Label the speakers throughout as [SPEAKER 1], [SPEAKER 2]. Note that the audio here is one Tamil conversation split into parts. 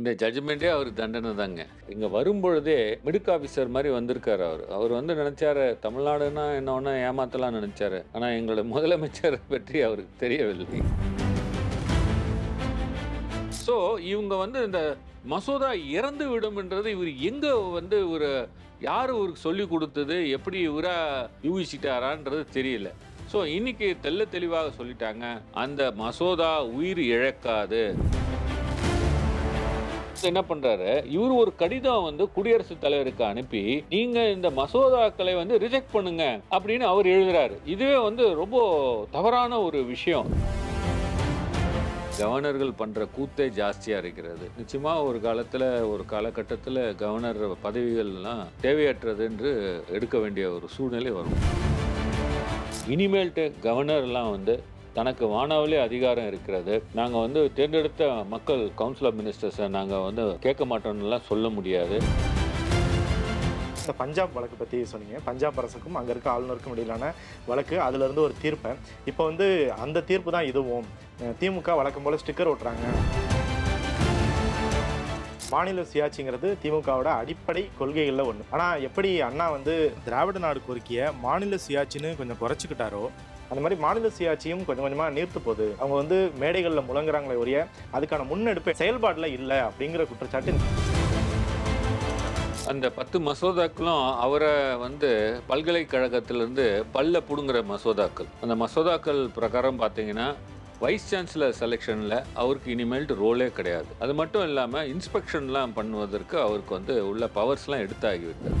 [SPEAKER 1] இந்த ஜட்ஜ்மெண்ட்டே அவருக்கு தண்டனை தாங்க. இங்கே வரும்பொழுதே மிடுக் ஆஃபீஸர் மாதிரி வந்திருக்காரு அவர். அவர் வந்து நினச்சாரு தமிழ்நாடுன்னா என்ன ஒன்று ஏமாத்தலாம் நினச்சாரு. ஆனால் எங்களோட முதலமைச்சர் பற்றி அவருக்கு தெரியவில்லை. ஸோ இவங்க வந்து இந்த மசோதா இறந்து விடும்ன்றது இவர் எங்கே வந்து ஒரு யார் இவருக்கு சொல்லி கொடுத்தது எப்படி இவராக யூகிச்சிட்டாரான்றது தெரியல. ஸோ இன்னைக்கு தெள்ள தெளிவாக சொல்லிட்டாங்க அந்த மசோதா உயிர் இழக்காது. என்ன பண்றாரு? இவர் ஒரு கடிதம் வந்து குடியரசுத் தலைவருக்கு அனுப்பி நீங்க இந்த மசோதாக்களை வந்து ரிஜெக்ட் பண்ணுங்க அப்படின்னு அவர் எழுதுறாரு. இதுவே வந்து ரொம்ப தவறான ஒரு விஷயம். கவர்னர்கள் பண்ற கூத்தே ஜாஸ்தியா இருக்கிறது. நிச்சயமா ஒரு காலத்துல ஒரு காலகட்டத்தில் கவர்னர் பதவிகள்லாம் தேவையற்றது என்று எடுக்க வேண்டிய ஒரு சூழ்நிலை வரும். இனிமேல்ட்டு கவர்னர்லாம் வந்து தனக்கு வானாவிலே அதிகாரம் இருக்கிறது. நாங்கள் வந்து தேர்ந்தெடுத்த மக்கள் கவுன்சில் ஆஃப் மினிஸ்டர்ஸை நாங்கள் வந்து கேட்க மாட்டோம்லாம் சொல்ல முடியாது.
[SPEAKER 2] இந்த பஞ்சாப் வழக்கு பற்றி சொன்னீங்க. பஞ்சாப் அரசுக்கும் அங்கே இருக்க ஆளுநருக்கும் இடையிலான வழக்கு அதுலேருந்து ஒரு தீர்ப்பை. இப்போ வந்து அந்த தீர்ப்பு தான் இதுவும். திமுக வழக்கம் போல் ஸ்டிக்கர் ஓட்டுறாங்க. மாநில சுயாட்சிங்கிறது திமுகவோட அடிப்படை கொள்கைகளில் ஒன்று ஆனால் எப்படி அண்ணா வந்து திராவிட நாடு கோரிக்கையை மாநில சுயாட்சின்னு கொஞ்சம் குறைச்சிக்கிட்டாரோ அந்த மாதிரி மாநில சுயாட்சியும் கொஞ்சம் கொஞ்சமாக நீர்த்து போகுது. அவங்க வந்து மேடைகளில் முழங்குறாங்களே ஒழிய அதுக்கான முன்னெடுப்பு செயல்பாடில் இல்லை அப்படிங்கிற குற்றச்சாட்டு
[SPEAKER 1] அந்த பத்து மசோதாக்களும் அவரை வந்து பல்கலைக்கழகத்திலிருந்து பல்ல புடுங்குற மசோதாக்கள். அந்த மசோதாக்கள் பிரகாரம் பார்த்தீங்கன்னா வைஸ் சான்சலர் செலெக்ஷனில் அவருக்கு இனிமேல்ட்டு ரோலே கிடையாது. அது மட்டும் இல்லாமல் இன்ஸ்பெக்ஷன்லாம் பண்ணுவதற்கு அவருக்கு வந்து உள்ள பவர்ஸ்லாம் எடுத்தாகிவிட்டது.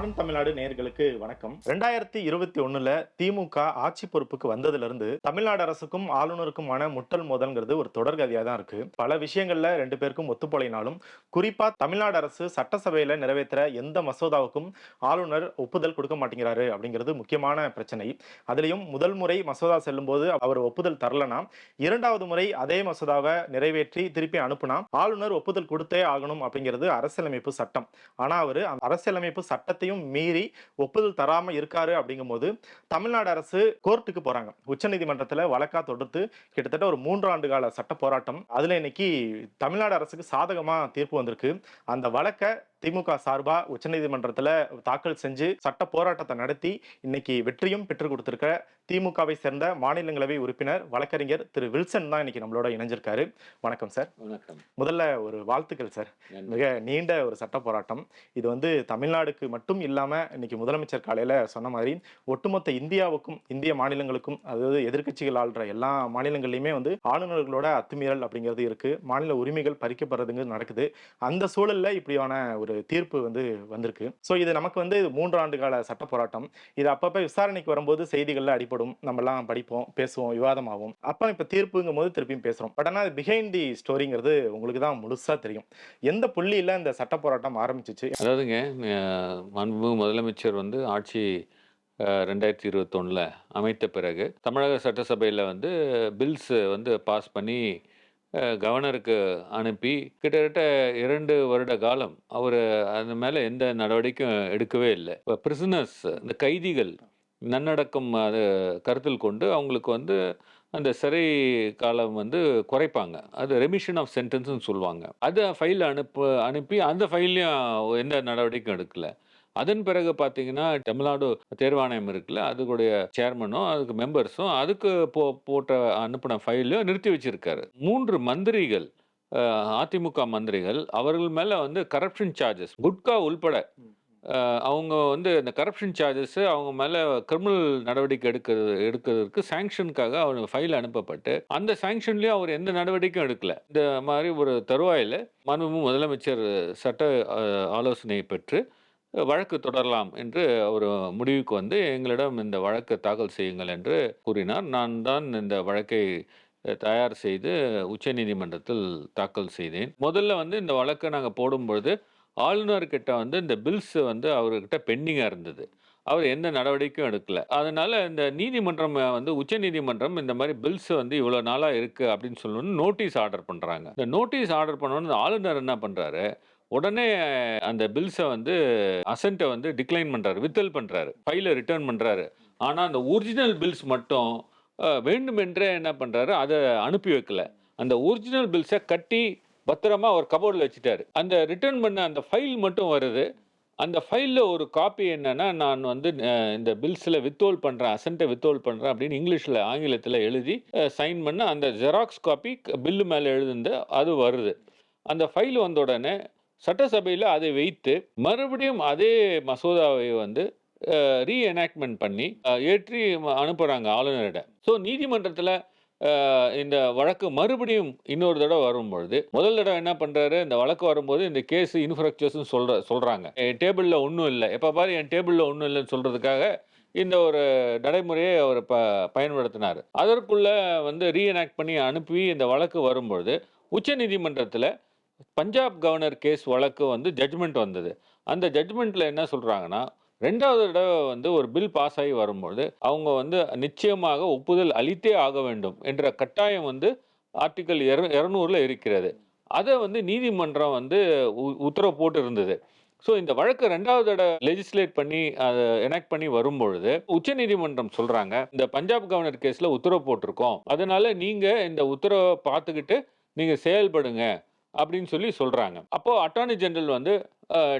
[SPEAKER 2] மாடர்ன் தமிழ்நாடு நேர்களுக்கு வணக்கம். ரெண்டாயிரத்தி இருபத்தி ஒண்ணுல திமுக ஆட்சி பொறுப்புக்கு வந்ததுல இருந்து தமிழ்நாடு அரசுக்கும் ஆளுநருக்குமான முட்டல் மோதல்ங்கிறது ஒரு தொடர்கதையா தான் இருக்கு. பல விஷயங்கள்ல ரெண்டு பேருக்கும் ஒத்துப்போலினாலும் குறிப்பா தமிழ்நாடு அரசு சட்டசபையில நிறைவேற்ற எந்த மசோதாவுக்கும் ஆளுநர் ஒப்புதல் கொடுக்க மாட்டேங்கிறாரு அப்படிங்கிறது முக்கியமான பிரச்சனை. அதுலயும் முதல் முறை மசோதா செல்லும் போது அவர் ஒப்புதல் தரலனா இரண்டாவது முறை அதே மசோதாவை நிறைவேற்றி திருப்பி அனுப்புனா ஆளுநர் ஒப்புதல் கொடுத்தே ஆகணும் அப்படிங்கிறது அரசியலமைப்பு சட்டம். ஆனா அவர் அரசியலமைப்பு சட்டத்தையும் மீறி ஒப்புதல் தராமல் இருக்காரு அப்படிங்கும்போது தமிழ்நாடு அரசு கோர்ட்டுக்கு போகிறாங்க உச்சநீதிமன்றத்தில் வழக்கா தொடுத்து கிட்டத்தட்ட ஒரு மூன்றாண்டு கால சட்ட போராட்டம். அதில் இன்னைக்கு தமிழ்நாடு அரசுக்கு சாதகமாக தீர்ப்பு வந்திருக்கு. அந்த வழக்கை திமுக சார்பா உச்சநீதிமன்றத்துல தாக்கல் செஞ்சு சட்ட போராட்டத்தை நடத்தி இன்னைக்கு வெற்றியும் பெற்றுக் கொடுத்திருக்க திமுகவை சேர்ந்த மாநிலங்களவை உறுப்பினர் வழக்கறிஞர் திரு வில்சன் தான் இன்னைக்கு நம்மளோட இணைஞ்சிருக்காரு. வணக்கம் சார்.
[SPEAKER 1] வணக்கம்.
[SPEAKER 2] முதல்ல ஒரு வாழ்த்துக்கள் சார். மிக நீண்ட ஒரு சட்ட போராட்டம். இது வந்து தமிழ்நாடுக்கு மட்டும் இல்லாம இன்னைக்கு முதலமைச்சர் காலையில சொன்ன மாதிரி ஒட்டுமொத்த இந்தியாவுக்கும் இந்திய மாநிலங்களுக்கும் அதாவது எதிர்க்கட்சிகள் ஆள்ற எல்லா மாநிலங்கள்லயுமே வந்து ஆளுநர்களோட அத்துமீறல் அப்படிங்கிறது இருக்கு. மாநில உரிமைகள் பறிக்கப்படுறதுங்கிறது நடக்குது. அந்த சூழல்ல இப்படியான ஒரு தீர்ப்பு வந்து வந்திருக்கு. ஸோ இது நமக்கு வந்து மூன்று ஆண்டு கால சட்ட போராட்டம். இது அப்பப்போ விசாரணைக்கு வரும்போது செய்திகளில் அடிப்படும் நம்மலாம் படிப்போம் பேசுவோம் விவாதமாகும் அப்போ இப்போ தீர்ப்புங்கும் போது திருப்பியும் பேசுகிறோம் பட் ஆனால் பிஹைண்ட் தி ஸ்டோரிங்கிறது உங்களுக்கு தான் முழுசாக தெரியும். எந்த புள்ளியில் இந்த சட்ட போராட்டம் ஆரம்பிச்சிச்சு?
[SPEAKER 1] அதாவதுங்க அஹ், முதலமைச்சர் வந்து ஆட்சி ரெண்டாயிரத்தி இருபத்தொன்னில் அமைத்த பிறகு தமிழக சட்டசபையில் வந்து பில்ஸ் வந்து பாஸ் பண்ணி கவர்னருக்கு அனுப்பி கிட்டத்தட்ட இரண்டு வருட காலம் அவர் அது மேலே எந்த நடவடிக்கையும் எடுக்கவே இல்லை. இப்போ பிரிசனர்ஸ் இந்த கைதிகள் நன்னடக்கம் அது கருத்தில் கொண்டு அவங்களுக்கு வந்து அந்த சிறை காலம் வந்து குறைப்பாங்க. அது ரெமிஷன் ஆஃப் சென்டென்ஸ்னு சொல்லுவாங்க. அதை ஃபைல் அனுப்பு அனுப்பி அந்த ஃபைல்லையும் எந்த நடவடிக்கையும் எடுக்கலை. அதன் பிறகு பார்த்தீங்கன்னா தமிழ்நாடு தேர்வாணையம் இருக்குல்ல அதுக்குடைய சேர்மனும் அதுக்கு மெம்பர்ஸும் அதுக்கு போ போட்ட அனுப்பின ஃபைலையும் நிறுத்தி வச்சிருக்காரு. மூன்று மந்திரிகள் அதிமுக மந்திரிகள் அவர்கள் மேலே வந்து கரப்ஷன் சார்ஜஸ் குட்கா உள்பட அவங்க வந்து இந்த கரப்ஷன் சார்ஜஸ் அவங்க மேலே கிரிமினல் நடவடிக்கை எடுக்கிறது எடுக்கிறதுக்கு சாங்ஷனுக்காக அவங்க ஃபைல் அனுப்பப்பட்டு அந்த சாங்ஷன்லேயும் அவர் எந்த நடவடிக்கையும் எடுக்கல. இந்த மாதிரி ஒரு தருவாயில் மாண்புமிகு முதலமைச்சர் சட்ட ஆலோசனை பெற்று வழக்கு தொடரலாம் என்று ஒரு முடிவுக்கு வந்து எங்களிடம் இந்த வழக்கு தாக்கல் செய்யுங்கள் என்று கூறினார். நான் தான் இந்த வழக்கை தயார் செய்து உச்சநீதிமன்றத்தில் தாக்கல் செய்தேன். முதல்ல வந்து இந்த வழக்கை நாங்கள் போடும்பொழுது ஆளுநர்கிட்ட வந்து இந்த பில்ஸ் வந்து அவர்கிட்ட பெண்டிங்காக இருந்தது. அவர் எந்த நடவடிக்கையும் எடுக்கல. அதனால இந்த நீதிமன்றம் வந்து உச்சநீதிமன்றம் இந்த மாதிரி பில்ஸ் வந்து இவ்வளோ நாளாக இருக்குது அப்படின்னு சொல்லணும்னு நோட்டீஸ் ஆர்டர் பண்ணுறாங்க இந்த நோட்டீஸ் ஆர்டர் பண்ணணும்னு ஆளுநர் என்ன பண்ணுறாரு உடனே அந்த பில்ஸை வந்து அசன்ட்டை வந்து டிக்ளைன் பண்ணுறாரு வித்தல் பண்ணுறாரு ஃபைலை ரிட்டர்ன் பண்ணுறாரு ஆனால் அந்த ஒரிஜினல் பில்ஸ் மட்டும் வேண்டுமென்றே என்ன பண்ணுறாரு அதை அனுப்பி வைக்கல. அந்த ஒரிஜினல் பில்ஸை கட்டி பத்திரமா ஒரு கபோர்டில் வச்சுட்டாரு. அந்த ரிட்டர்ன் பண்ண அந்த ஃபைல் மட்டும் வருது. அந்த ஃபைலில் ஒரு காப்பி என்னென்னா நான் வந்து இந்த பில்ஸில் வித்தோல் பண்ணுறேன் அசண்ட்டை வித்தோல் பண்ணுறேன் அப்படின்னு இங்கிலீஷில் ஆங்கிலத்தில் எழுதி சைன் பண்ண அந்த ஜெராக்ஸ் காப்பி பில்லு மேலே எழுதுந்து அது வருது. அந்த ஃபைல் வந்த உடனே சட்டசபையில் அதை வைத்து மறுபடியும் அதே மசோதாவை வந்து ரீஎனாக்மெண்ட் பண்ணி ஏற்றி அனுப்புகிறாங்க ஆளுநரிடம் ஸோ நீதிமன்றத்தில் இந்த வழக்கு மறுபடியும் இன்னொரு தடவை வரும்பொழுது முதல் தடவை என்ன பண்ணுறாரு இந்த வழக்கு வரும்போது இந்த கேஸ் இன்ஃப்ராக்சர்ஸ்னு சொல்கிற சொல்கிறாங்க என் டேபிளில் ஒன்றும் இல்லை. எப்போ பாரு என் டேபிளில் ஒன்றும் இல்லைன்னு சொல்கிறதுக்காக இந்த ஒரு நடைமுறையை அவர் ப பயன்படுத்தினார். அதற்குள்ளே வந்து ரீஎனாக்ட் பண்ணி அனுப்பி இந்த வழக்கு வரும்பொழுது உச்சநீதிமன்றத்தில் பஞ்சாப் கவர்னர் கேஸ் வழக்கு வந்து ஜட்ஜ்மெண்ட் வந்தது. அந்த ஜட்ஜ்மெண்ட்டில் என்ன சொல்கிறாங்கன்னா ரெண்டாவது தடவை வந்து ஒரு பில் பாஸ் ஆகி வரும்பொழுது அவங்க வந்து நிச்சயமாக ஒப்புதல் அளித்தே ஆக வேண்டும் என்ற கட்டாயம் வந்து ஆர்டிக்கல் இர இரநூறுல இருக்கிறது. அதை வந்து நீதிமன்றம் வந்து உ- உத்தரவு போட்டு இருந்தது ஸோ இந்த வழக்கு ரெண்டாவது தடவை லெஜிஸ்லேட் பண்ணி அதை எனாக்ட் பண்ணி வரும்பொழுது உச்சநீதிமன்றம் சொல்கிறாங்க இந்த பஞ்சாப் கவர்னர் கேஸில் உத்தரவு போட்டிருக்கோம். அதனால நீங்கள் இந்த உத்தரவை பார்த்துக்கிட்டு நீங்கள் செயல்படுங்க. அப்படின்னு சொல்லி சொல்கிறாங்க அப்போது அட்டார்னி ஜெனரல் வந்து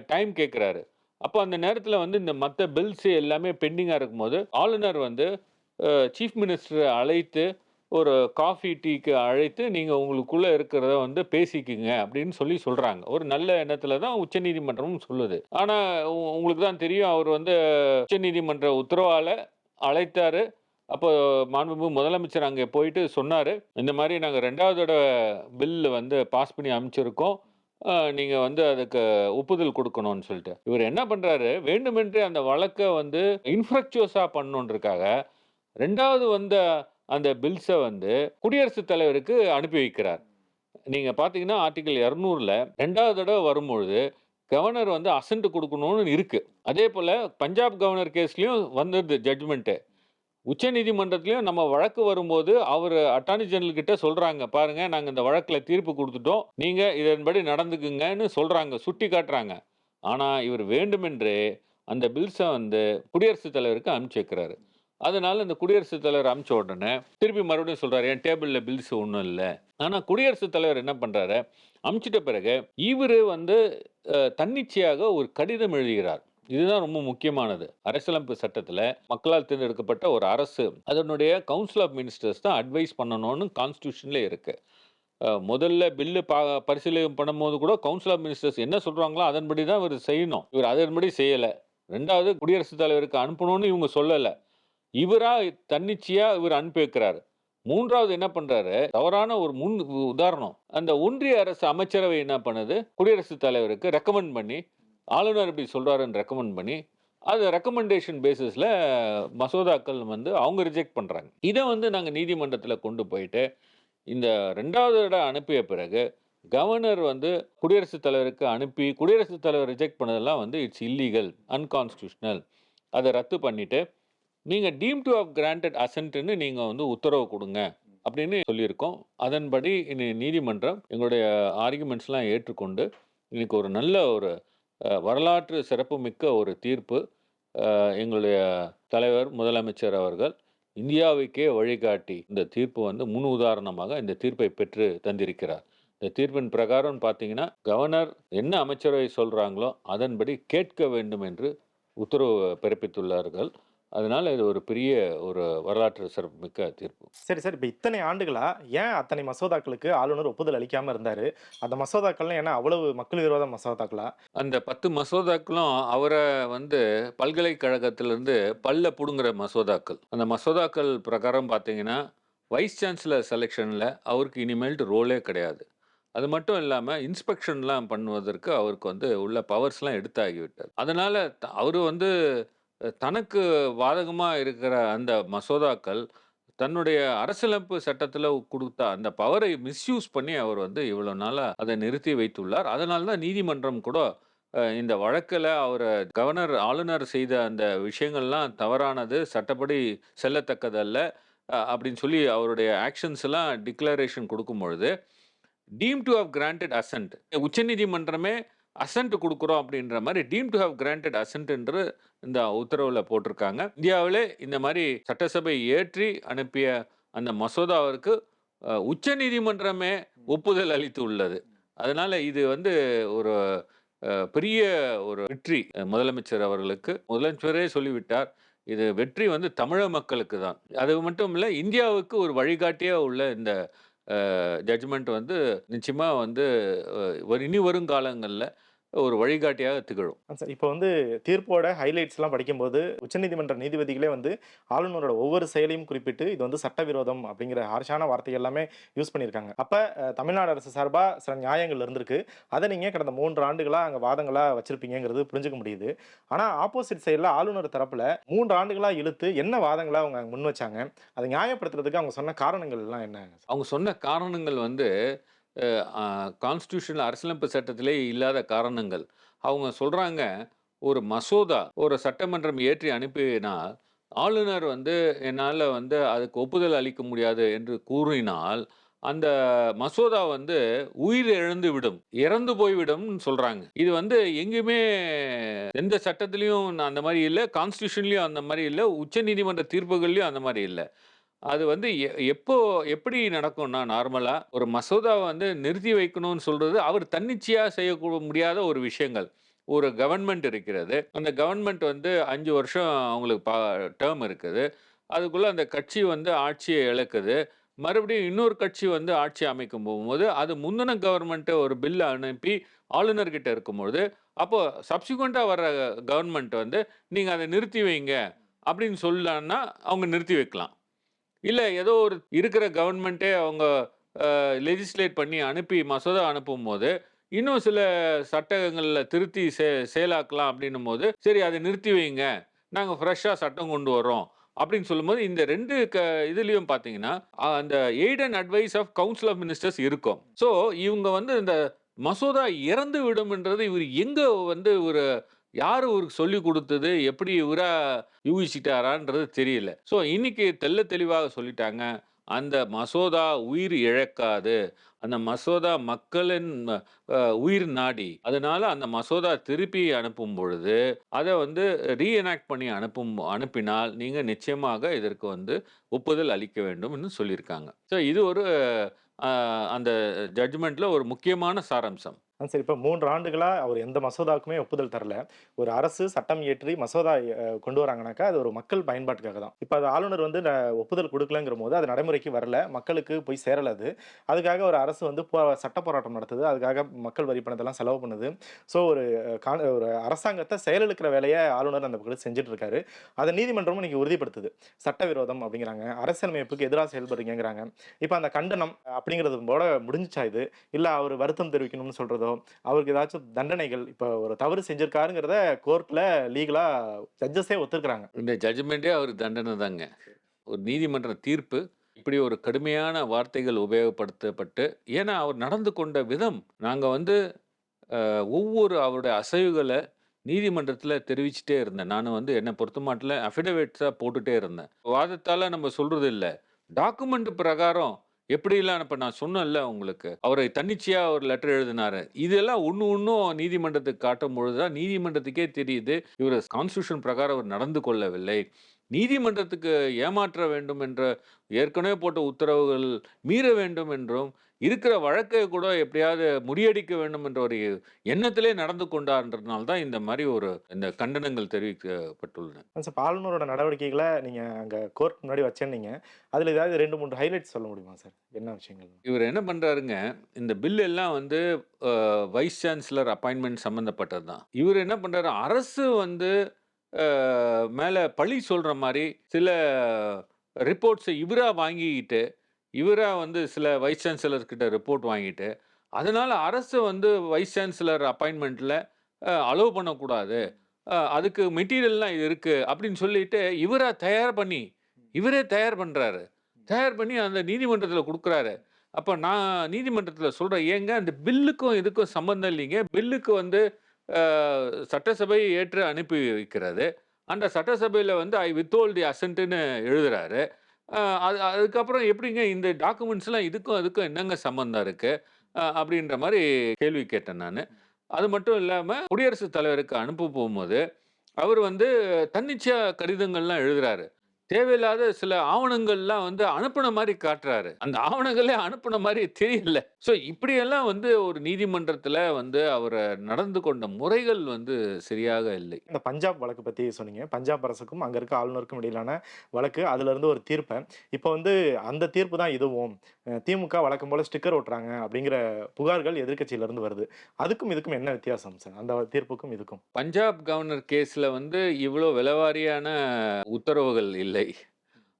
[SPEAKER 1] டைம் கேட்குறாரு அப்போ அந்த நேரத்தில் வந்து இந்த மற்ற பில்ஸ் எல்லாமே பெண்டிங்காக இருக்கும்போது ஆளுநர் வந்து சீஃப் மினிஸ்டரை அழைத்து ஒரு காஃபி டீக்கு அழைத்து நீங்கள் உங்களுக்குள்ளே இருக்கிறத வந்து பேசிக்கிங்க அப்படின்னு சொல்லி சொல்கிறாங்க ஒரு நல்ல எண்ணத்தில் தான் உச்சநீதிமன்றமும் சொல்லுது. ஆனால் உங்களுக்கு தான் தெரியும் அவர் வந்து உச்சநீதிமன்ற உத்தரவால் அழைத்தார். அப்போ மாண்புமிகு முதலமைச்சர் அங்கே போயிட்டு சொன்னார் இந்த மாதிரி நாங்கள் ரெண்டாவது தடவை பில்லு வந்து பாஸ் பண்ணி அமைச்சிருக்கோம் நீங்கள் வந்து அதுக்கு ஒப்புதல் கொடுக்கணும்னு சொல்லிட்டு. இவர் என்ன பண்ணுறாரு வேண்டுமென்றே அந்த வழக்கை வந்து இன்ஃப்ரக்சுவஸாக பண்ணணுன்றக்காக ரெண்டாவது வந்த அந்த பில்ஸை வந்து குடியரசுத் தலைவருக்கு அனுப்பி வைக்கிறார். நீங்கள் பார்த்தீங்கன்னா ஆர்டிகல் இரநூறுல ரெண்டாவது தடவை வரும்பொழுது கவர்னர் வந்து அசண்ட் கொடுக்கணும்னு இருக்குது அதே போல் பஞ்சாப் கவர்னர் கேஸ்லேயும் வந்துடுது ஜட்ஜ்மெண்ட்டு உச்சநீதிமன்றத்திலையும் நம்ம வழக்கு வரும்போது அவர் அட்டார்னி ஜெனரல் கிட்ட சொல்றாங்க. பாருங்க நாங்கள் இந்த வழக்கில் தீர்ப்பு கொடுத்துட்டோம். நீங்க இதன்படி நடந்துக்குங்கன்னு சொல்றாங்க சுட்டி காட்டுறாங்க. ஆனால் இவர் வேண்டுமென்றே அந்த பில்ஸை வந்து குடியரசுத் தலைவருக்கு அனுப்பிச்சு வைக்கிறாரு. அதனால இந்த குடியரசுத் தலைவர் அமிச்ச உடனே திருப்பி மறுபடியும் சொல்றாரு என் டேபிளில் பில்ஸ் ஒன்றும் இல்லை? ஆனால் குடியரசுத் தலைவர் என்ன பண்ணுறாரு அமிச்சிட்ட பிறகு இவர் வந்து தன்னிச்சையாக ஒரு கடிதம் எழுதுகிறார். இதுதான் ரொம்ப முக்கியமானது. அரசியலமைப்பு சட்டத்தில் மக்களால் தேர்ந்தெடுக்கப்பட்ட ஒரு அரசு அதனுடைய கவுன்சில் ஆஃப் மினிஸ்டர்ஸ் தான் அட்வைஸ் பண்ணணும்னு கான்ஸ்டியூஷன்ல இருக்கு. முதல்ல பில்லு பா பரிசீலனை பண்ணும்போது கூட கவுன்சில் ஆஃப் மினிஸ்டர்ஸ் என்ன சொல்றாங்களோ அதன்படி தான் இவர் செய்யணும். இவர் அதன்படி செய்யலை. ரெண்டாவது குடியரசுத் தலைவருக்கு அனுப்பணும்னு இவங்க சொல்லலை. இவரா தன்னிச்சையா இவர் அனுப்பி வைக்கிறாரு. மூன்றாவது என்ன பண்றாரு? தவறான ஒரு முன் உதாரணம். அந்த ஒன்றிய அரசு அமைச்சரவை என்ன பண்ணுது? குடியரசுத் தலைவருக்கு ரெக்கமெண்ட் பண்ணி ஆளுநர் இப்படி சொல்கிறாருன்னு ரெக்கமெண்ட் பண்ணி அது ரெக்கமெண்டேஷன் பேசிஸில் மசோதாக்கள் வந்து அவங்க ரிஜெக்ட் பண்ணுறாங்க இதை வந்து நாங்கள் நீதிமன்றத்தில் கொண்டு போயிட்டு இந்த ரெண்டாவது இடம் அனுப்பிய பிறகு கவர்னர் வந்து குடியரசுத் தலைவருக்கு அனுப்பி குடியரசுத் தலைவர் ரிஜெக்ட் பண்ணதெல்லாம் வந்து இட்ஸ் இல்லீகல் அன்கான்ஸ்டியூஷனல் அதை ரத்து பண்ணிவிட்டு நீங்கள் டீம் டு ஆஃப் கிராண்டட் அசன்ட்னு நீங்கள் வந்து உத்தரவு கொடுங்க அப்படின்னு சொல்லியிருக்கோம். அதன்படி இனி நீதிமன்றம் எங்களுடைய ஆர்குமெண்ட்ஸ்லாம் ஏற்றுக்கொண்டு இன்னைக்கு ஒரு நல்ல ஒரு வரலாற்று சிறப்புமிக்க ஒரு தீர்ப்பு எங்களுடைய தலைவர் முதலமைச்சர் அவர்கள் இந்தியாவுக்கே வழிகாட்டி இந்த தீர்ப்பு வந்து முன் உதாரணமாக இந்த தீர்ப்பை பெற்று தந்திருக்கிறார். இந்த தீர்ப்பின் பிரகாரம் பார்த்தீங்கன்னா கவர்னர் என்ன அமைச்சரவை சொல்கிறாங்களோ அதன்படி கேட்க வேண்டும் என்று உத்தரவு பிறப்பித்துள்ளார்கள். அதனால இது ஒரு பெரிய ஒரு வரலாற்று சிறப்புமிக்க தீர்ப்பு.
[SPEAKER 2] சரி சார். இப்போ இத்தனை ஆண்டுகளா ஏன் அத்தனை மசோதாக்களுக்கு ஆளுநர் ஒப்புதல் அளிக்காம இருந்தாரு? அந்த மசோதாக்கள்லாம் ஏன்னா அவ்வளவு மக்கள் விரோத மசோதாக்களா?
[SPEAKER 1] அந்த பத்து மசோதாக்களும் அவரை வந்து பல்கலைக்கழகத்திலிருந்து பல்ல புடுங்குற மசோதாக்கள். அந்த மசோதாக்கள் பிரகாரம் பார்த்தீங்கன்னா வைஸ் சான்சலர் செலெக்ஷனில் அவருக்கு இனிமேல்ட்டு ரோலே கிடையாது. அது மட்டும் இல்லாமல் இன்ஸ்பெக்ஷன்லாம் பண்ணுவதற்கு அவருக்கு வந்து உள்ள பவர்ஸ்லாம் எடுத்தாகிவிட்டார் அதனால் அவர் வந்து தனக்கு பாதகமாக இருக்கிற அந்த மசோதாக்கள் தன்னுடைய அரசியலமைப்பு சட்டத்தில் கொடுத்த அந்த பவரை மிஸ்யூஸ் பண்ணி அவர் வந்து இவ்வளோ நாளாக அதை நிறுத்தி வைத்துள்ளார். அதனால தான் நீதிமன்றம் கூட இந்த வழக்கில் அவர் கவர்னர் ஆளுநர் செய்த அந்த விஷயங்கள்லாம் தவறானது சட்டப்படி செல்லத்தக்கதல்ல அப்படின்னு சொல்லி அவருடைய ஆக்ஷன்ஸ்லாம் டிக்ளரேஷன் கொடுக்கும் பொழுது deemed to have granted assent உச்சநீதிமன்றமே assent கொடுக்குறோம் அப்படின்ற மாதிரி deemed to have granted assent என்று இந்த உத்தரவில் போட்டிருக்காங்க. இந்தியாவிலே இந்த மாதிரி சட்டசபை ஏற்றி அனுப்பிய அந்த மசோதாவிற்கு உச்ச உச்சநீதிமன்றமே ஒப்புதல் அளித்து உள்ளது. அதனால இது வந்து ஒரு பெரிய ஒரு வெற்றி முதலமைச்சர் அவர்களுக்கு. முதலமைச்சரே சொல்லிவிட்டார். இது வெற்றி வந்து தமிழக மக்களுக்கு தான். அது மட்டும் இல்லை இந்தியாவுக்கு ஒரு வழிகாட்டியாக உள்ள இந்த ஜட்ஜ்மெண்ட் வந்து நிச்சயமாக வந்து ஒரு இனி வரும் காலங்களில் ஒரு வழிகாட்டியாக திகழும்.
[SPEAKER 2] சார். இப்ப வந்து தீர்ப்போட ஹைலைட்ஸ்லாம் படிக்கும்போது, உச்சநீதிமன்ற நீதிபதிகளே வந்து ஆளுநரோட ஒவ்வொரு செயலையும் குறிப்பிட்டு, இது வந்து சட்டவிரோதம் அப்படிங்கிற ஹார்ஷான வார்த்தைகள் எல்லாமே யூஸ் பண்ணியிருக்காங்க. அப்ப தமிழ்நாடு அரசு சார்பா சில நியாயங்கள் இருந்திருக்கு. அத நீங்க கடந்த 3 ஆண்டுகளா அங்க வாதங்களா வச்சிருப்பீங்கங்கிறது புரிஞ்சுக்க முடியுது. ஆனா ஆப்போசிட் சைடுல ஆளுநர் தரப்புல 3 ஆண்டுகளா இழுத்து என்ன வாதங்கள அவங்க முன் வச்சாங்க? அத நியாயப்படுத்துறதுக்கு அவங்க சொன்ன காரணங்கள்லாம் என்ன?
[SPEAKER 1] அவங்க சொன்ன காரணங்கள் வந்து கான்ஸ்டியூஷனில் அரசியலமைப்பு சட்டத்திலே இல்லாத காரணங்கள். அவங்க சொல்கிறாங்க ஒரு மசோதா ஒரு சட்டமன்றம் ஏற்றி அனுப்பினால், ஆளுநர் வந்து என்னால் வந்து அதுக்கு ஒப்புதல் அளிக்க முடியாது என்று கூறினால், அந்த மசோதா வந்து உயிர் இழந்து விடும் இறந்து போய்விடும்னு சொல்றாங்க. இது வந்து எங்கேயுமே எந்த சட்டத்திலையும் அந்த மாதிரி இல்லை கான்ஸ்டியூஷன்லேயும் அந்த மாதிரி இல்லை உச்ச உச்சநீதிமன்ற தீர்ப்புகள்லேயும் அந்த மாதிரி இல்லை அது வந்து எ எப்போ எப்படி நடக்கும்னா நார்மலாக ஒரு மசோதாவை வந்து நிறுத்தி வைக்கணும்னு சொல்கிறது அவர் தன்னிச்சையாக செய்யக்கூட முடியாத ஒரு விஷயங்கள். ஒரு கவர்மெண்ட் இருக்கிறது. அந்த கவர்மெண்ட் வந்து அஞ்சு வருஷம் அவங்களுக்கு பா டேர்ம் இருக்குது. அதுக்குள்ளே அந்த கட்சி வந்து ஆட்சியை இழக்குது. மறுபடியும் இன்னொரு கட்சி வந்து ஆட்சி அமைக்கும் போகும்போது, அது முந்தின கவர்மெண்ட்டை ஒரு பில் அனுப்பி ஆளுநர்கிட்ட இருக்கும்பொழுது, அப்போது சப்சிக்வெண்ட்டாக வர்ற கவர்மெண்ட் வந்து, நீங்கள் அதை நிறுத்தி வைங்க அப்படின்னு சொல்லலான்னா அவங்க நிறுத்தி வைக்கலாம். இல்ல ஏதோ ஒரு இருக்கிற கவர்மெண்ட்டே அவங்க லெஜிஸ்லேட் பண்ணி அனுப்பி மசோதா அனுப்பும்போது, இன்னும் சில சட்டங்களில் திருத்தி சே செயலாக்கலாம் அப்படின்னும்போது, சரி அதை நிறுத்தி வைங்க. நாங்கள் ஃப்ரெஷ்ஷாக சட்டம் கொண்டு வரோம் அப்படின்னு சொல்லும்போது, இந்த ரெண்டு க இதுலேயும் பார்த்தீங்கன்னா, அந்த aid and advice of council of ministers இருக்கும். ஸோ இவங்க வந்து இந்த மசோதா இறந்து விடும்ன்றது இவர் எங்கே வந்து ஒரு யார் இவருக்கு சொல்லிக் கொடுத்தது எப்படி இவராக யூகிச்சிட்டாரான்றது தெரியல. ஸோ இன்னைக்கு தெள்ள தெளிவாக சொல்லிட்டாங்க. அந்த மசோதா உயிர் இழக்காது. அந்த மசோதா மக்களின் உயிர் நாடி. அதனால அந்த மசோதா திருப்பி அனுப்பும் பொழுது, அதை வந்து ரீஎனாக்ட் பண்ணி அனுப்பும் அனுப்பினால், நீங்கள் நிச்சயமாக இதற்கு வந்து ஒப்புதல் அளிக்க வேண்டும்னு சொல்லியிருக்காங்க. ஸோ இது ஒரு அந்த ஜட்ஜ்மெண்ட்டில் ஒரு முக்கியமான சாராம்சம்.
[SPEAKER 2] சரி. இப்போ மூன்று ஆண்டுகளாக அவர் எந்த மசோதாவுக்குமே ஒப்புதல் தரல. ஒரு அரசு சட்டம் இயற்றி மசோதா கொண்டு வராங்கனாக்கா, அது ஒரு மக்கள் பயன்பாட்டுக்காக தான். இப்போ அது ஆளுநர் வந்து ஒப்புதல் ஒப்புதல் குடுக்கலங்கிறபோது, அது நடைமுறைக்கு வரல. மக்களுக்கு போய் சேரல அது. அதுக்காக ஒரு அரசு வந்து போ சட்ட போராட்டம் நடத்துது. அதுக்காக மக்கள் வரி பணத்தெல்லாம் செலவு பண்ணுது. ஸோ ஒரு ஒரு அரசாங்கத்தை செயலிழக்கிற வேலையை ஆளுநர் அந்த பக்கத்தில் செஞ்சுட்டு இருக்காரு. அதை நீதிமன்றமும் இன்னைக்கு உறுதிப்படுத்துது. சட்டவிரோதம் அப்படிங்கிறாங்க. அரசியலமைப்புக்கு எதிராக செயல்படுறீங்கிறாங்க இப்போ அந்த கண்டனம் அப்படிங்கிறது போல முடிஞ்சுச்சா இது? இல்லை அவர் வருத்தம் தெரிவிக்கணும்னு சொல்கிறதோ சொல்றதோ, அவருக்கு ஏதாச்சும் தண்டனைகள் இப்போ ஒரு தவறு செஞ்சிருக்காருங்கிறத கோர்ட்டில் லீகலாக ஜட்ஜஸே ஒத்துருக்குறாங்க
[SPEAKER 1] இந்த ஜட்ஜ்மெண்ட்டே அவர் தண்டனை தாங்க. ஒரு நீதிமன்ற தீர்ப்பு இப்படி ஒரு கடுமையான வார்த்தைகள் உபயோகப்படுத்தப்பட்டு ஏன்னா அவர் நடந்து கொண்ட விதம், நாங்கள் வந்து ஒவ்வொரு அவருடைய அசைவுகளை நீதிமன்றத்தில் தெரிவிச்சுட்டே இருந்தேன். நான் வந்து என்னை பொறுத்த மாட்டில் அஃபிடவிட்ஸாக போட்டுகிட்டே இருந்தேன். வாதத்தால் நம்ம சொல்கிறது இல்லை டாக்குமெண்ட் பிரகாரம் எப்படிலாம் இப்ப நான் சொன்னேன்ல உங்களுக்கு. அவரை தன்னிச்சையா ஒரு லெட்டர் எழுதினாரு. இதெல்லாம் ஒண்ணு ஒன்றும் நீதிமன்றத்துக்கு காட்டும் தான் நீதிமன்றத்துக்கே தெரியுது. இவர் கான்ஸ்டியூஷன் பிரகாரம் அவர் நடந்து கொள்ளவில்லை. நீதிமன்றத்துக்கு ஏமாற்ற வேண்டும் என்ற ஏற்கனவே போட்ட உத்தரவுகள் மீற வேண்டும் என்றும், இருக்கிற வழக்கை கூட எப்படியாவது முறியடிக்க வேண்டும் என்ற ஒரு எண்ணத்திலே நடந்து கொண்டார்ன்றதுனால தான் இந்த மாரி ஒரு இந்த கண்டனங்கள் தெரிவிக்கப்பட்டுள்ளன.
[SPEAKER 2] சார் ஆளுநரோட நடவடிக்கைகள நீங்க அங்க கோர்ட் முன்னாடி வச்சேன்னீங்க. அதுல ஏதாவது 2, 3 ஹைலைட்ஸ் சொல்ல முடியுமா சார்? என்ன விஷயங்கள்?
[SPEAKER 1] இவரு என்ன பண்றாருங்க, இந்த பில் எல்லாம் வந்து வைஸ் சான்சலர் அப்பாயின்ட்மென்ட் சம்மந்தப்பட்டது தான். இவரு என்ன பண்றாரு, அரசு வந்து மேல பழி சொல்ற மாரி சில ரிப்போர்ட்ஸ இவரா வாங்கிக்கிட்டு, இவராக வந்து சில வைஸ் சான்சலர்கிட்ட ரிப்போர்ட் வாங்கிட்டு, அதனால் அரசு வந்து வைஸ் சான்சலர் அப்பாயின்மெண்ட்டில் அலோவ் பண்ணக்கூடாது. அதுக்கு மெட்டீரியல்லாம் இது இருக்குது அப்படின்னு சொல்லிட்டு, இவராக தயார் பண்ணி, இவரே தயார் பண்ணுறாரு தயார் பண்ணி அந்த நீதிமன்றத்தில் கொடுக்குறாரு அப்போ நான் நீதிமன்றத்தில் சொல்கிறேன் ஏங்க அந்த பில்லுக்கும் இதுக்கும் சம்மந்தம் இல்லைங்க. பில்லுக்கு வந்து சட்டசபை ஏற்று அனுப்பி வைக்கிறது. அந்த சட்டசபையில் வந்து ஐ வித்தோல் தி அசன்ட்டுன்னு எழுதுறாரு. அது அதுக்கப்புறம் எப்படிங்க இந்த டாக்குமெண்ட்ஸ்லாம் இதுக்கும் அதுக்கும் என்னங்க சம்மந்தம் இருக்கு? அ அப்படின்ற மாரி கேள்வி கேட்டேன் நானு. அது மட்டும் இல்லாம குடியரசுத் தலைவருக்கு அனுப்ப போகும்போது, அவர் வந்து தன்னிச்சையா கடிதங்கள்லாம் எழுதுறாரு. தேவையில்லாத சில ஆவணங்கள்லாம் வந்து அனுப்புன மாரி காட்டுறாரு. அந்த ஆவணங்களே அனுப்புன மாரி தெரியல. ஸோ இப்படியெல்லாம் வந்து ஒரு நீதிமன்றத்தில வந்து அவர நடந்து கொண்ட முறைகள் வந்து சரியாக இல்லை.
[SPEAKER 2] இந்த பஞ்சாப் வழக்கு பத்தி சொன்னீங்க. பஞ்சாப் அரசுக்கும், அங்க இருக்க ஆளுநருக்கும் இடையிலான வழக்கு. அதுலருந்து ஒரு தீர்ப்ப. இப்ப வந்து அந்த தீர்ப்பு தான் இதுவும். திமுக வழக்கம் போல ஸ்டிக்கர் ஒட்டுறாங்க அப்படிங்கிற புகார்கள் எதிர்க்கட்சியில இருந்து வருது. அதுக்கும் இதுக்கும் என்ன வித்தியாசம் சார்? அந்த தீர்ப்புக்கும் இதுக்கும்?
[SPEAKER 1] பஞ்சாப் கவர்னர் கேஸ்ல வந்து இவ்ளோ விலைவாரியான உத்தரவுகள் இல்லை.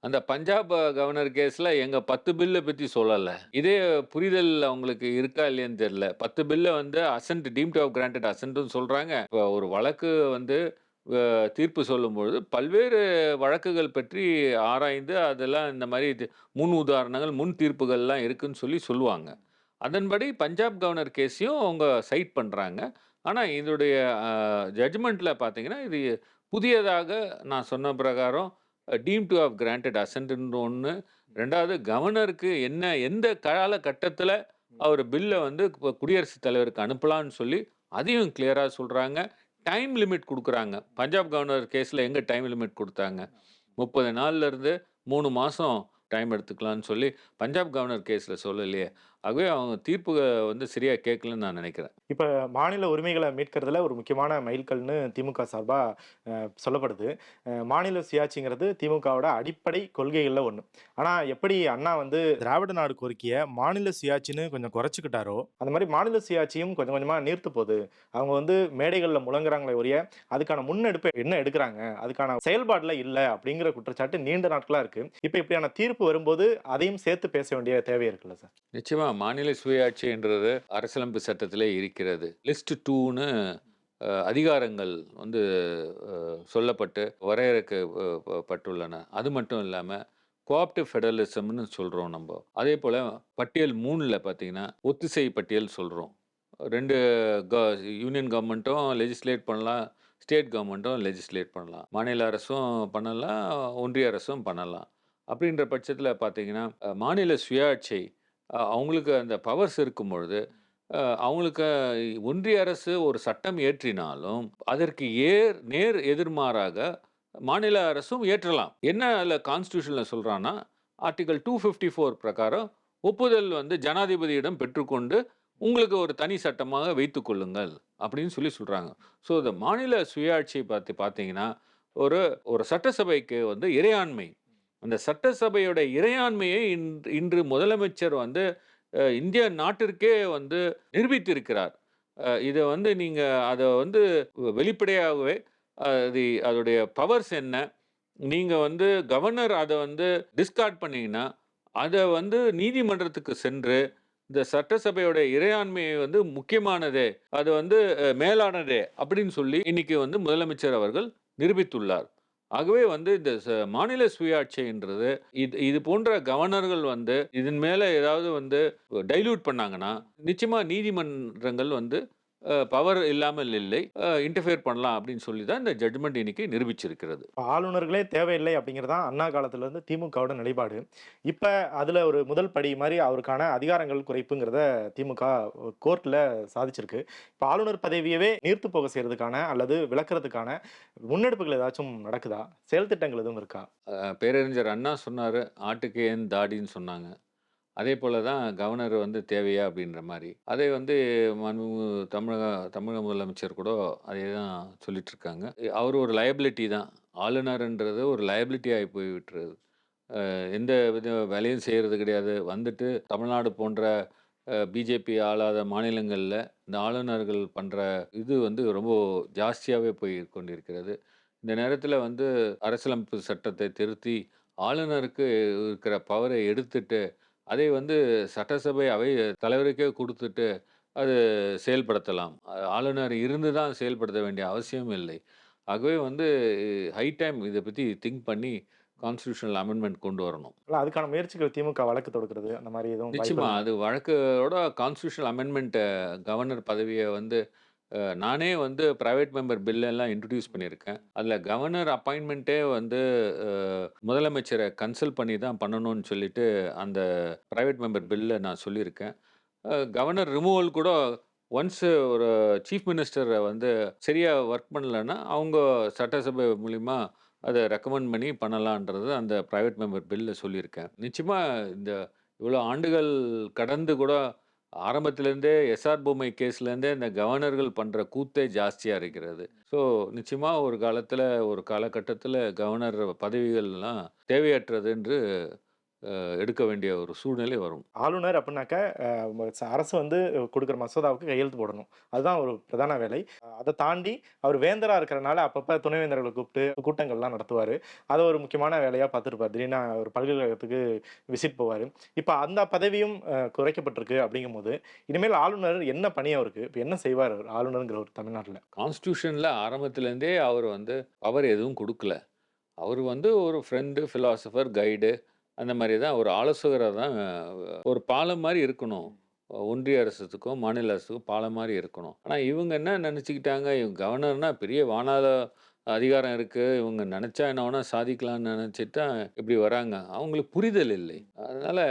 [SPEAKER 1] அந்த பஞ்சாப் கவர்னர் கேஸில் எங்கள் பத்து பில்லை பற்றி சொல்லலை. இதே புரிதல் அவங்களுக்கு இருக்கா இல்லையான்னு தெரில பத்து பில்லை வந்து assent deemed to have granted அசன்ட்னு சொல்கிறாங்க இப்போ ஒரு வழக்கு வந்து தீர்ப்பு சொல்லும்பொழுது பல்வேறு வழக்குகள் பற்றி ஆராய்ந்து அதெல்லாம் இந்த மாதிரி இது முன் உதாரணங்கள், முன் தீர்ப்புகள்லாம் இருக்குதுன்னு சொல்லி சொல்லுவாங்க. அதன்படி பஞ்சாப் கவர்னர் கேஸையும் அவங்க சைட் பண்ணுறாங்க ஆனால் இதனுடைய ஜட்ஜ்மெண்ட்டில் பார்த்தீங்கன்னா, இது புதியதாக நான் சொன்ன பிரகாரம் டீம் டு ஆஃப் கிராண்டட் அசென்ட்ன்னு ஒண்ணு. 2வது கவர்னருக்கு என்ன எந்த காலகட்டத்தில் அவர் பில்லை வந்து இப்போ குடியரசுத் தலைவருக்கு அனுப்பலான்னு சொல்லி அதையும் கிளியராக சொல்கிறாங்க டைம் லிமிட் கொடுக்குறாங்க பஞ்சாப் கவர்னர் கேஸில் எங்கே டைம் லிமிட் கொடுத்தாங்க முப்பது நாள்ல இருந்து 3 மாசம் டைம் எடுத்துக்கலான்னு சொல்லி பஞ்சாப் கவர்னர் கேஸில் சொல்லலையே. ஆகவே அவங்க தீர்ப்பு வந்து சரியா கேட்கலன்னு நான் நினைக்கிறேன்.
[SPEAKER 2] இப்ப மாநில உரிமைகள மீட்கிறதுல ஒரு முக்கியமான மைல்கல்னு திமுக சார்பா அ சொல்லப்படுது. மாநில சுயாட்சிங்கிறது திமுகவோட அடிப்படை கொள்கைகள்ல ஒண்ணு. ஆனா எப்படி அண்ணா வந்து திராவிட நாடு கோரிக்கைய மாநில சுயாட்சின்னு கொஞ்சம் குறைச்சுக்கிட்டாரோ, அந்த மாரி மாநில சுயாட்சியும் கொஞ்சம் கொஞ்சமா நீர்த்து போது. அவங்க வந்து மேடைகள்ல முழங்குறாங்களே ஒழிய, அதுக்கான முன்னெடுப்பு என்ன எடுக்குறாங்க? அதுக்கான செயல்பாடுல இல்ல அப்படிங்கிற குற்றச்சாட்டு நீண்ட நாட்களா இருக்கு. இப்ப இப்படியான தீர்ப்பு வரும்போது அதையும் சேர்த்து பேச வேண்டிய தேவை இருக்குல்ல சார்?
[SPEAKER 1] நிச்சயமா மாநில சுயாட்சின்றது அரசியலமைப்பு சட்டத்திலே இருக்கிறது. லிஸ்ட் டூன்னு அதிகாரங்கள் வந்து சொல்லப்பட்டு வரையறுக்க பட்டுள்ளன. அது மட்டும் இல்லாமல் கோஆப்டிவ் ஃபெடரலிசம்னு சொல்கிறோம் நம்ம அதே போல் பட்டியல் மூணில் பார்த்தீங்கன்னா, ஒத்திசை பட்டியல் சொல்கிறோம் ரெண்டு க யூனியன் கவர்மெண்ட்டும் லெஜிஸ்லேட் பண்ணலாம். ஸ்டேட் கவர்மெண்ட்டும் லெஜிஸ்லேட் பண்ணலாம். மாநில அரசும் பண்ணலாம். ஒன்றிய அரசும் பண்ணலாம். அப்படின்ற பட்சத்தில் பார்த்தீங்கன்னா, மாநில சுயாட்சி அவங்களுக்கு அந்த பவர்ஸ் இருக்கும்பொழுது, பொழுது அவங்களுக்கு ஒன்றிய அரசு ஒரு சட்டம் இயற்றினாலும், அதற்கு ஏர் நேர் எதிர்மாறாக மாநில அரசும் இயற்றலாம். என்ன அதில் கான்ஸ்டியூஷனில் சொல்கிறான்னா ஆர்டிகல் டூ ஃபிஃப்டி ஃபோர் பிரகாரம் ஒப்புதல் வந்து ஜனாதிபதியிடம் பெற்றுக்கொண்டு, உங்களுக்கு ஒரு தனி சட்டமாக வைத்து கொள்ளுங்கள். அப்படின்னு சொல்லி சொல்கிறாங்க ஸோ இந்த மாநில சுயாட்சி பார்த்து பார்த்தீங்கன்னா, ஒரு ஒரு சட்டசபைக்கு வந்து இறையாண்மை. அந்த சட்டசபையோட இறையாண்மையை இன் இன்று முதலமைச்சர் வந்து இந்திய நாட்டிற்கே வந்து நிரூபித்திருக்கிறார். இதை வந்து நீங்கள் அதை வந்து வெளிப்படையாகவே அது அதோடைய பவர்ஸ் என்ன? நீங்கள் வந்து கவர்னர் அதை வந்து டிஸ்கார்ட் பண்ணிங்கன்னா அதை வந்து நீதிமன்றத்துக்கு சென்று, இந்த சட்டசபையோட இறையாண்மையை வந்து முக்கியமானதே அது வந்து மேலானதே அப்படின்னு சொல்லி இன்னைக்கு வந்து முதலமைச்சர் அவர்கள் நிரூபித்துள்ளார். ஆகவே வந்து இந்த ச மாநில சுயாட்சின்றது இது இது போன்ற கவர்னர்கள் வந்து இதன் மேலே ஏதாவது வந்து டைல்யூட் பண்ணாங்கன்னா, நிச்சயமாக நீதிமன்றங்கள் வந்து பவர் இல்லாமல் இல்லை. இன்டர்ஃபியர் பண்ணலாம் அப்படின்னு சொல்லி தான் இந்த ஜட்ஜ்மெண்ட் இன்னைக்கு நிரூபிச்சிருக்கிறது.
[SPEAKER 2] ஆளுநர்களே தேவையில்லை அப்படிங்கிறது தான் அண்ணா காலத்துல இருந்து திமுகவோட நிலைப்பாடு. இப்ப அதுல ஒரு முதல் படி மாரி அவருக்கான அதிகாரங்கள் குறைப்புங்கிறத திமுக கோர்ட்ல சாதிச்சிருக்கு. இப்ப ஆளுநர் பதவியவே நீர்த்து போக செய்றதுக்கான அல்லது விலக்குறதுக்கான முன்னெடுப்புகள் ஏதாச்சும் நடக்குதா? செயல் திட்டங்கள் எதுவும் இருக்கா?
[SPEAKER 1] பேரறிஞர் அண்ணா சொன்னாரு, "ஆட்டுக்கு ஏன் தாடின்னு" சொன்னாங்க. அதே போல தான் கவர்னர் வந்து தேவையா அப்படின்ற மாதிரி அதை வந்து மாண்புமிகு தமிழக தமிழக முதலமைச்சர் கூட அதே தான் சொல்லிட்டு இருக்காங்க. அவர் ஒரு லயபிலிட்டி தான். ஆளுநர்ன்றது ஒரு லயபிலிட்டி ஆகி போய் விட்டுறது. எந்த வித வேலையும் செய்கிறது கிடையாது. வந்துட்டு தமிழ்நாடு போன்ற பிஜேபி ஆளாத மாநிலங்களில் இந்த ஆளுநர்கள் பண்ணுற இது வந்து ரொம்ப ஜாஸ்தியாகவே போய் கொண்டிருக்கிறது. இந்த நேரத்தில் வந்து அரசியலமைப்பு சட்டத்தை திருத்தி, ஆளுநருக்கு இருக்கிற பவரை எடுத்துட்டு, அதை வந்து சட்டசபை அவை தலைவருக்கே குடுத்துட்டு, அது செயல்படுத்தலாம். ஆளுநர் இருந்து தான் செயல்படுத்த வேண்டிய அவசியம் இல்லை. ஆகவே வந்து ஹை டைம் இத பத்தி திங்க் பண்ணி கான்ஸ்டிடியூஷனல் அமெண்ட்மென்ட் கொண்டு வரணும்.
[SPEAKER 2] இல்ல அதுக்கான முயற்சிகள் திமுக வழக்கு தொடுக்கிறது அந்த மாரி எதுவும் வாய்ப்பு
[SPEAKER 1] நிச்சயமா.
[SPEAKER 2] இருக்கா?
[SPEAKER 1] அது வழக்கோட கான்ஸ்டிடியூஷனல் அமெண்ட்மென்ட் கவர்னர் பதவிய வந்து நானே வந்து பிரைவேட் மெம்பர் பில்லெல்லாம் இன்ட்ரடியூஸ் பண்ணியிருக்கேன். அதில் கவர்னர் அப்பாயின்மெண்ட்டே வந்து முதலமைச்சரை கன்சல்ட் பண்ணி தான் பண்ணணும்னு சொல்லிட்டு அந்த பிரைவேட் மெம்பர் பில்ல நான் சொல்லியிருக்கேன். கவர்னர் ரிமூவல் கூட ஒன்ஸ் ஒரு சீஃப் மினிஸ்டரை வந்து சரியாக ஒர்க் பண்ணலன்னா, அவங்க சட்டசபை மூலிமா அதை ரெக்கமெண்ட் பண்ணி பண்ணலான்றது அந்த ப்ரைவேட் மெம்பர் பில்ல சொல்லியிருக்கேன். நிச்சயமாக இந்த இவ்வளோ ஆண்டுகள் கடந்து கூட ஆரம்பத்திலேருந்தே எஸ்ஆர் பொம்மை கேஸ்லேருந்தே இந்த கவர்னர்கள் பண்ணுற கூத்தே ஜாஸ்தியாக இருக்கிறது. ஸோ நிச்சயமாக ஒரு காலத்தில் ஒரு காலகட்டத்தில் கவர்னர் பதவிகள்லாம் தேவையற்றது என்று எடுக்க வேண்டிய ஒரு சூழ்நிலை வரும்.
[SPEAKER 2] ஆளுநர் அப்படின்னாக்க அரசு வந்து குடுக்குற மசோதாவுக்கு கையெழுத்து போடணும். அதுதான் ஒரு பிரதான வேலை. அத தாண்டி அவர் வேந்தரா இருக்கிறனால அப்பப்ப துணைவேந்தர்கள கூப்பிட்டு கூட்டங்கள்லாம் நடத்துவாரு. அத ஒரு முக்கியமான வேலையா பார்த்துருப்பாரு. திடீர்னு ஒரு பல்கலைக்கழகத்துக்கு விசிட் போவாரு. இப்ப அந்த பதவியும் குறைக்கப்பட்டிருக்கு அப்படிங்கும்போது, இனிமேல் ஆளுநர் என்ன பணி அவருக்கு? இப்ப என்ன செய்வார் அவர் ஆளுநர்ங்கிறவர் தமிழ்நாட்டுல?
[SPEAKER 1] கான்ஸ்டிடியூஷன்ல ஆரம்பத்திலேருந்தே அவர் வந்து பவர் எதுவும் குடுக்கல. அவரு வந்து ஒரு ஃப்ரெண்டு, பிலாசபர், கைடு அந்த மாதிரி தான் ஒரு ஆலோசகராக தான் ஒரு பாலம் மாதிரி இருக்கணும். ஒன்றிய அரசுக்கும், மாநில அரசுக்கும் பாலம் மாதிரி இருக்கணும். ஆனால் இவங்க என்ன நினச்சிக்கிட்டாங்க இவங்க கவர்னர்னா பெரிய வானாத அதிகாரம் இருக்குது இவங்க நினச்சா என்ன வேணால் சாதிக்கலாம்னு நெனச்சுட்டு இப்படி வராங்க. அவங்களுக்கு புரிதல் இல்லை. அதனால்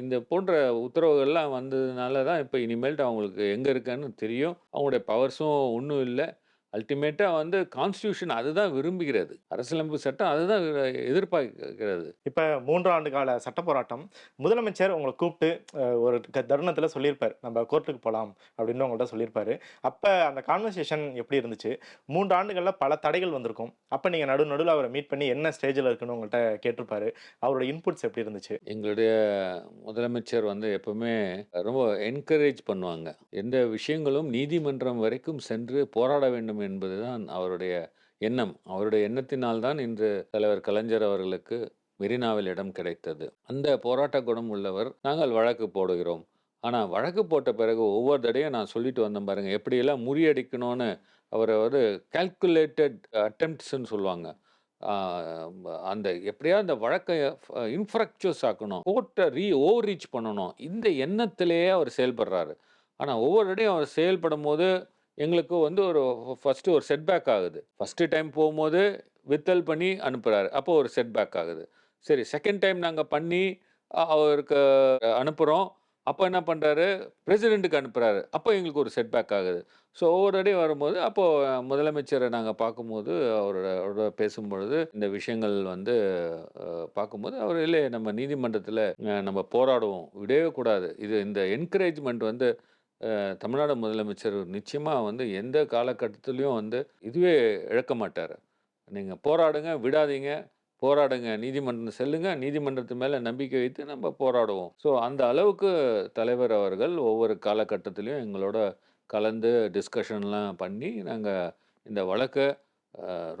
[SPEAKER 1] இந்த போன்ற உத்தரவுகள்லாம் வந்ததுனால தான் இப்போ இனிமேல்ட்டு அவங்களுக்கு எங்கே இருக்கான்னு தெரியும். அவங்களுடைய பவர்ஸும் ஒன்றும் இல்லை அல்டிமேட்டா வந்து கான்ஸ்டிடியூஷன் அதுதான் விரும்புகிறது. அரசியலமைப்பு சட்டம் அதுதான் எதிர்பார்க்கிறது.
[SPEAKER 2] இப்ப 3 ஆண்டு கால சட்ட போராட்டம். முதலமைச்சர் உங்கள கூப்ட்டு அ ஒரு தருணத்தில சொல்லியிருப்பாரு. "நம்ப கோர்ட்டுக்கு போலாம்" அப்படின்னு உங்கள்ட்ட சொல்லியிருப்பாரு. அப்ப அந்த கான்வர்சேஷன் எப்படி இருந்துச்சு? 3 ஆண்டுகள்ல பல தடைகள் வந்திருக்கும். அப்ப நீங்க நடு நடுவுல அவர மீட் பண்ணி என்ன ஸ்டேஜ்ல இருக்குன்னு உங்கள்ட்ட கேட்டிருப்பாரு. அவரோட இன்புட்ஸ் எப்படி இருந்துச்சு?
[SPEAKER 1] எங்களுடைய முதலமைச்சர் வந்து எப்பவுமே ரொம்ப என்கரேஜ் பண்ணுவாங்க. எந்த விஷயங்களும் நீதிமன்றம் வரைக்கும் சென்று போராட வேண்டும் என்பதுதான் அவருடைய எண்ணம். அவருடைய எண்ணத்தினால் தான் இன்று தலைவர் கலைஞர் அவர்களுக்கு மெரினாவில் இடம் கிடைத்தது. அந்த போராட்ட குணம் உள்ளவர். நாங்கள் வழக்கு போடுகிறோம். ஆனால் வழக்கு போட்ட பிறகு ஒவ்வொரு தடையும் நான் சொல்லிட்டு வந்தேன் பாருங்க. எப்படியெல்லாம் முறியடிக்கணும்னு அவரை வந்து கால்குலேட்டட் அட்டம்ப்ட்ஸ்ன்னு சொல்லுவாங்க. அந்த எப்படியாவது அந்த வழக்கை ஃப ஆக்கணும். கோர்ட்டை ரீ ஓவர் ரீச் பண்ணணும். இந்த எண்ணத்திலேயே அவர் செயல்படுறாரு. ஆனால் ஒவ்வொரு இடையும் அவர் செயல்படும் போது எங்களுக்கு வந்து ஒரு ஃபர்ஸ்ட்டு ஒரு செட்பேக் ஆகுது. ஃபர்ஸ்ட்டு டைம் போகும்போது வித்தல் பண்ணி அனுப்புகிறாரு அப்போ ஒரு செட்பேக் ஆகுது. சரி செகண்ட் டைம் நாங்கள் பண்ணி அவருக்கு அனுப்புகிறோம் அப்போ என்ன பண்ணுறாரு பிரசிடெண்ட்டுக்கு அனுப்புகிறாரு அப்போ எங்களுக்கு ஒரு செட்பேக் ஆகுது. ஸோ ஒவ்வொரு அடி வரும்போது, அப்போது முதலமைச்சரை நாங்கள் பார்க்கும்போது, அவரோட அவரோட பேசும்பொழுது இந்த விஷயங்கள் வந்து பார்க்கும்போது, அவர் இல்லை நம்ம நீதிமன்றத்தில் நம்ம போராடுவோம். விடவே கூடாது. இது இந்த என்கரேஜ்மெண்ட் வந்து தமிழ்நாடு முதலமைச்சர் நிச்சயமாக வந்து எந்த காலகட்டத்துலேயும் வந்து இதுவே இழக்க மாட்டார் நீங்கள் போராடுங்க, விடாதீங்க. போராடுங்க. நீதிமன்றம் செல்லுங்க. நீதிமன்றத்து மேலே நம்பிக்கை வைத்து நம்ம போராடுவோம். ஸோ அந்த அளவுக்கு தலைவர் அவர்கள் ஒவ்வொரு காலகட்டத்திலையும் எங்களோட கலந்து டிஸ்கஷன்லாம் பண்ணி, நாங்கள் இந்த வழக்கை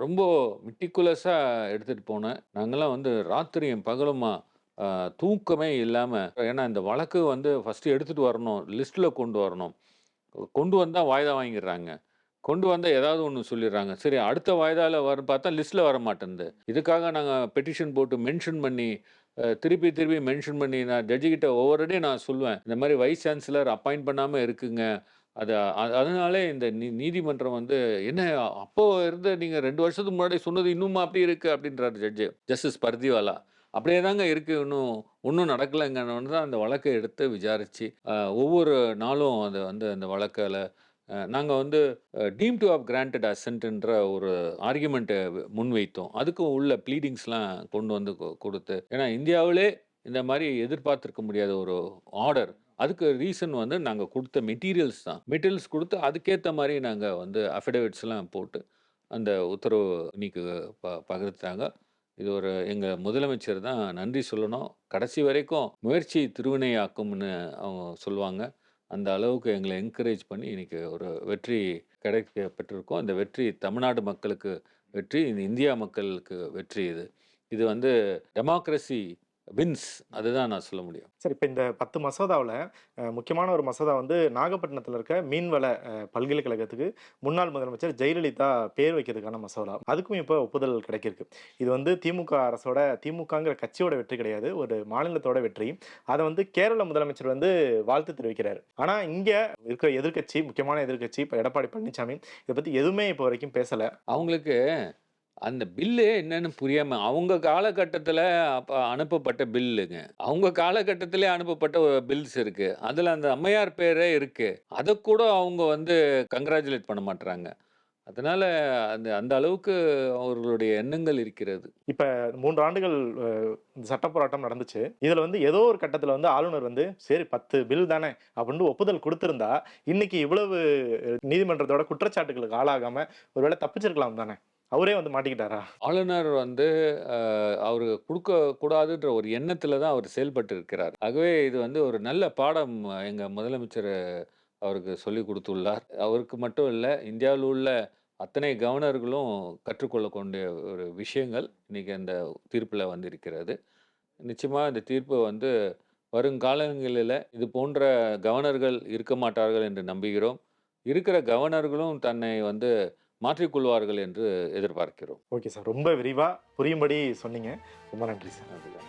[SPEAKER 1] ரொம்ப மிட்டிக்குலஸாக எடுத்துட்டு போனேன். நாங்களாம் வந்து ராத்திரியும் பகலுமா தூக்கமே இல்லாமல் ஏன்னா இந்த வழக்கு வந்து ஃபஸ்ட்டு எடுத்துகிட்டு வரணும். லிஸ்ட்டில் கொண்டு வரணும். கொண்டு வந்தால் வாய்தா வாங்கிடுறாங்க. கொண்டு வந்தால் ஏதாவது ஒன்று சொல்லிடுறாங்க. சரி அடுத்த வாய்தாவில் வர பார்த்தா லிஸ்ட்டில் வர வரமாட்டேன்து. இதுக்காக நாங்கள் பெட்டிஷன் போட்டு மென்ஷன் பண்ணி திருப்பி திருப்பி மென்ஷன் பண்ணி நான் ஜட்ஜு ஒவ்வொருடையும் ஒவ்வொரு நான் சொல்லுவேன். இந்த மாதிரி வைஸ் சான்சலர் அப்பாயிண்ட் பண்ணாமல் இருக்குங்க. அது அதனாலே இந்த நீ நீதிமன்றம் வந்து என்ன அப்போ இருந்த நீங்கள் ரெண்டு வருஷத்துக்கு முன்னாடி சொன்னது இன்னுமா அப்படி இருக்கு அப்படின்றார் ஜட்ஜு. ஜஸ்டிஸ் பர்திவாலா. அப்படியே தாங்க இருக்குது இன்னும். ஒன்றும் நடக்கலைங்கன்னு தான் அந்த வழக்கை எடுத்து விசாரித்து ஒவ்வொரு நாளும் அதை வந்து அந்த வழக்கில் நாங்கள் வந்து டீம் டூ ஆப் கிராண்டட் அசன்ட்ன்ற ஒரு ஆர்குமென்ட்ட முன்வைத்தோம். அதுக்கும் உள்ள ப்ளீடிங்ஸ்லாம் கொண்டு வந்து கொடுத்து ஏன்னா இந்தியாவிலே இந்த மாதிரி எதிர்பார்த்துருக்க முடியாத ஒரு ஆர்டர். அதுக்கு ரீசன் வந்து நாங்கள் கொடுத்த மெட்டீரியல்ஸ் தான். மெட்டீரியல்ஸ் கொடுத்து அதுக்கேற்ற மாதிரி நாங்கள் வந்து அஃபிடவிட்ஸ்லாம் போட்டு, அந்த உத்தரவு இன்னைக்கு ப பகிர்ந்தாங்க. இது ஒரு எங்கள் முதலமைச்சர் தான் நன்றி சொல்லணும். கடைசி வரைக்கும் முயற்சி திருவினையாக்கும்னு அவங்க சொல்லுவாங்க. அந்த அளவுக்கு எங்களை என்கரேஜ் பண்ணி இன்றைக்கி ஒரு வெற்றி கிடைக்க பெற்றிருக்கோம். இந்த வெற்றி தமிழ்நாடு மக்களுக்கு வெற்றி. இந்த இந்தியா மக்களுக்கு வெற்றி இது. இது வந்து டெமோக்ரஸி வின்ஸ் அதுதான் நான் சொல்ல முடியும்.
[SPEAKER 2] சரி இப்ப இந்த 10 மசோதாவுல முக்கியமான ஒரு மசோதா வந்து நாகப்பட்டினத்தில இருக்க மீன்வள பல்கலைக்கழகத்துக்கு முன்னாள் முதலமைச்சர் ஜெயலலிதா பேர் வைக்கிறதுக்கான மசோதா. அதுக்கும் இப்ப ஒப்புதல் கிடைக்கிருக்கு. இது வந்து திமுக அரசோட திமுகங்கிற கட்சியோட வெற்றி கிடையாது. ஒரு மாநிலத்தோட வெற்றி. அத வந்து கேரள முதலமைச்சர் வந்து வாழ்த்து தெரிவிக்கிறாரு. ஆனா இங்க இருக்கிற எதிர்க்கட்சி, முக்கியமான எதிர்க்கட்சி இப்ப எடப்பாடி பழனிசாமி இத பத்தி எதுவுமே இப்போ வரைக்கும் பேசல.
[SPEAKER 1] அவங்களுக்கு அந்த பில்லு என்னன்னு புரியாம அவங்க காலகட்டத்தில் அப்போ அனுப்பப்பட்ட பில்லுங்க. அவங்க காலகட்டத்திலே அனுப்பப்பட்ட பில்ஸ் இருக்கு. அதில் அந்த அம்மையார் பேரே இருக்கு. கூட அவங்க வந்து கங்க்ராச்சுலேட் பண்ண மாட்டுறாங்க அதனால அந்த அந்த அளவுக்கு அவர்களுடைய எண்ணங்கள் இருக்கிறது.
[SPEAKER 2] இப்ப மூன்று ஆண்டுகள் சட்ட போராட்டம் நடந்துச்சு. இதுல வந்து ஏதோ ஒரு கட்டத்துல வந்து ஆளுநர் வந்து, சரி 10 பில் தானே அப்படின்னு ஒப்புதல் கொடுத்துருந்தா இன்னைக்கு இவ்வளவு நீதிமன்றத்தோட குற்றச்சாட்டுகளுக்கு ஆளாகாம ஒருவேளை தப்பிச்சிருக்கலாம் தானே? அவரே வந்து மாட்டிக்கிட்டாரா?
[SPEAKER 1] ஆளுநர் வந்து அவர் கொடுக்க கூடாதுன்ற ஒரு எண்ணத்துல தான் அவர் செயல்பட்டு இருக்கிறார். ஆகவே இது வந்து ஒரு நல்ல பாடம் எங்க முதலமைச்சர் அவருக்கு சொல்லிக் கொடுத்துள்ளார் அவருக்கு மட்டும் இல்லை இந்தியாவில் உள்ள அத்தனை கவர்னர்களும் கற்றுக்கொள்ளக்கூடிய ஒரு விஷயங்கள் இன்னைக்கு அந்த வந்து வந்திருக்கிறது. நிச்சயமாக இந்த தீர்ப்பு வந்து வருங்காலங்களில் இது போன்ற கவர்னர்கள் இருக்க மாட்டார்கள் என்று நம்புகிறோம். இருக்கிற கவர்னர்களும் தன்னை வந்து மாற்றிக் கொள்வார்கள் என்று எதிர்பார்க்கிறோம்.
[SPEAKER 2] Okay sir. ரொம்ப விரிவா புரியும்படி சொன்னீங்க. ரொம்ப நன்றி சார்.
[SPEAKER 1] அதுதான்.